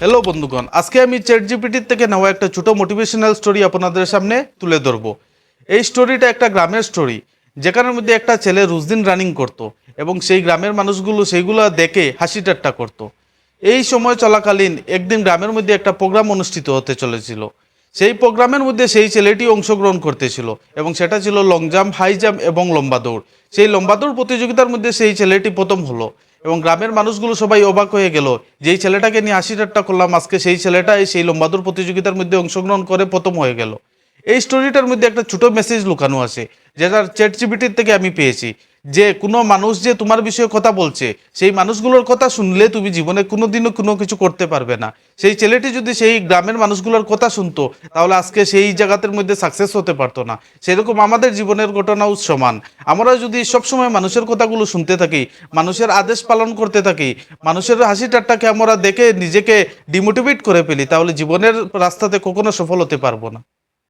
Hello বন্ধুগণ। আজকে আমি চ্যাট জিপিটির থেকে নেওয়া একটা ছোটো মোটিভেশনাল স্টোরি আপনাদের সামনে তুলে ধরবো। এই স্টোরিটা একটা গ্রামের স্টোরি যেখানের মধ্যে একটা ছেলে রোজদিন রানিং করত এবং সেই গ্রামের মানুষগুলো সেইগুলো দেখে হাসি ঠাট্টা করতো। এই সময় চলাকালীন একদিন গ্রামের মধ্যে একটা প্রোগ্রাম অনুষ্ঠিত হতে চলেছিল। সেই প্রোগ্রামের মধ্যে সেই ছেলেটি অংশগ্রহণ করতেছিল এবং সেটা ছিল লং জাম্প হাই জাম্প এবং লম্বা দৌড়। সেই লম্বা দৌড় প্রতিযোগিতার মধ্যে সেই ছেলেটি প্রথম হলো। এবং গ্রামের মানুষগুলো সবাই অবাক হয়ে গেল, যেই ছেলেটাকে নিয়ে আশি ঠাট্টা করলাম আজকে, সেই ছেলেটাই সেই লম্বাদুর প্রতিযোগিতার মধ্যে অংশগ্রহণ করে প্রথম হয়ে গেল। এই স্টোরিটার মধ্যে একটা ছোট মেসেজ লুকানো আছে, যেটা চ্যাট জিবিটির থেকে আমি পেয়েছি। যে কোনো মানুষ যে তোমার বিষয়ে কথা বলছে, সেই মানুষগুলোর কথা শুনলে তুমি জীবনে কোনোদিনও কোনো কিছু করতে পারবে না। সেই ছেলেটি যদি সেই গ্রামের মানুষগুলোর কথা শুনতো, তাহলে আজকে সেই জায়গাতের মধ্যে সাকসেস হতে পারতো না। সেরকম আমাদের জীবনের ঘটনাও সমান। আমরা যদি সবসময় মানুষের কথাগুলো শুনতে থাকি, মানুষের আদেশ পালন করতে থাকি, মানুষের হাসি ঠাট্টাকে আমরা দেখে নিজেকে ডিমোটিভেট করে ফেলি, তাহলে জীবনের রাস্তাতে কখনো সফল হতে পারব না।